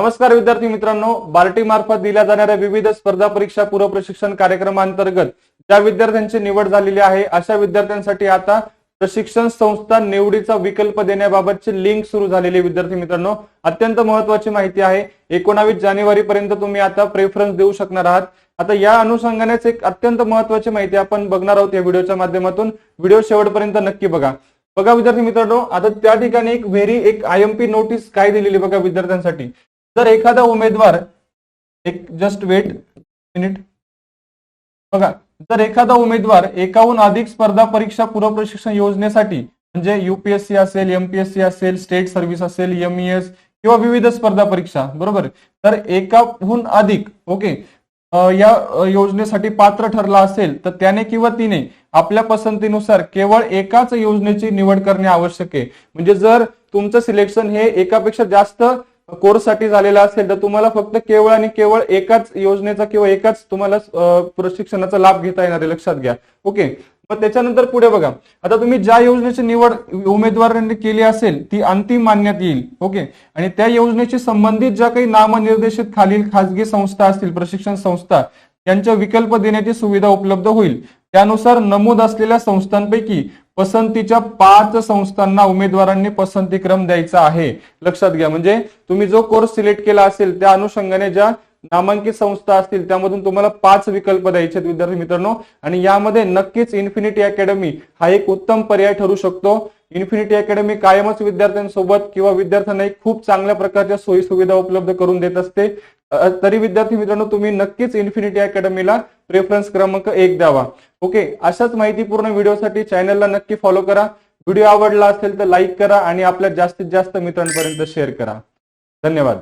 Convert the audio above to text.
नमस्कार विद्यार्थी मित्रांनो. बार्टी मार्फत दिल्या जाणाऱ्या विविध स्पर्धा परीक्षा पूर्व प्रशिक्षण कार्यक्रमांतर्गत ज्या विद्यार्थ्यांची निवड झालेली आहे अशा विद्यार्थ्यांसाठी आता प्रशिक्षण संस्था निवडीचा विकल्प देण्याबाबतची लिंक सुरू झालेली विद्यार्थी मित्रांनो. अत्यंत महत्वाची माहिती आहे. एकोणावीस जानेवारी पर्यंत तुम्ही आता प्रेफरन्स देऊ शकणार आहात. आता या अनुषंगानेच एक अत्यंत महत्वाची माहिती आपण बघणार आहोत या व्हिडिओच्या माध्यमातून. व्हिडिओ शेवटपर्यंत नक्की बघा. बघा विद्यार्थी मित्रांनो आता त्या ठिकाणी एक व्हेरी एक आय एम पी नोटीस काय दिलेली बघा विद्यार्थ्यांसाठी. जर एखादा उमेदवार एक जस्ट वेट मिनिट बघा जर एखादा उमेदवार एकाहून अधिक स्पर्धा परीक्षा पूर्व प्रशिक्षण योजनेसाठी म्हणजे युपीएससी असेल एमपीएससी असेल स्टेट सर्व्हिस असेल एमईएस किंवा विविध स्पर्धा परीक्षा बरोबर? तर एकाहून अधिक ओके या योजनेसाठी पात्र ठरला असेल तर त्याने किंवा तिने आपल्या पसंतीनुसार केवळ एकाच योजनेची निवड करणे आवश्यक आहे. म्हणजे जर तुमचं सिलेक्शन हे एकापेक्षा जास्त कोर्ससाठी झालेला असेल तर तुम्हाला फक्त केवळ आणि केवळ एकाच योजनेचा किंवा एकाच तुम्हाला प्रशिक्षणाचा लाभ घेता येणार आहे लक्षात घ्या. ओके? मग त्याच्यानंतर पुढे बघा. आता तुम्ही ज्या योजनेची निवड उमेदवारांनी केली असेल ती अंतिम मानण्यात येईल. ओके? आणि त्या योजनेशी संबंधित ज्या काही नामनिर्देशित खालील खासगी संस्था असतील प्रशिक्षण संस्था यांच्या विकल्प देण्याची सुविधा उपलब्ध होईल. त्यानुसार नमूद असलेल्या संस्थांपैकी पसंतीच्या पाच संस्थांना उमेदवारांनी पसंतीक्रम द्यायचा आहे. लक्षात घ्या म्हणजे तुम्ही जो कोर्स सिलेक्ट केला असेल त्या अनुषंगाने ज्या नामांकित संस्था असतील त्यामधून तुम्हाला पाच विकल्प द्यायचे आहेत विद्यार्थी मित्रांनो. आणि यामध्ये नक्कीच इन्फिनिटी अकॅडमी हा एक उत्तम पर्याय ठरू शकतो. इन्फिनिटी अकॅडमी कायमच विद्यार्थ्यांसोबत किंवा विद्यार्थ्यांना एक खूप चांगल्या प्रकारच्या सोयी सुविधा उपलब्ध करून देत असते. तरी विद्यार्थी मित्रांनो तुम्ही नक्कीच इन्फिनिटी अकॅडमीला प्रेफरन्स क्रमांक एक द्यावा. ओके अशाच माहितीपूर्ण व्हिडिओसाठी चॅनलला नक्की फॉलो करा. व्हिडिओ आवडला असेल तर लाईक करा आणि आपल्या जास्तीत जास्त मित्रांपर्यंत शेअर करा. धन्यवाद.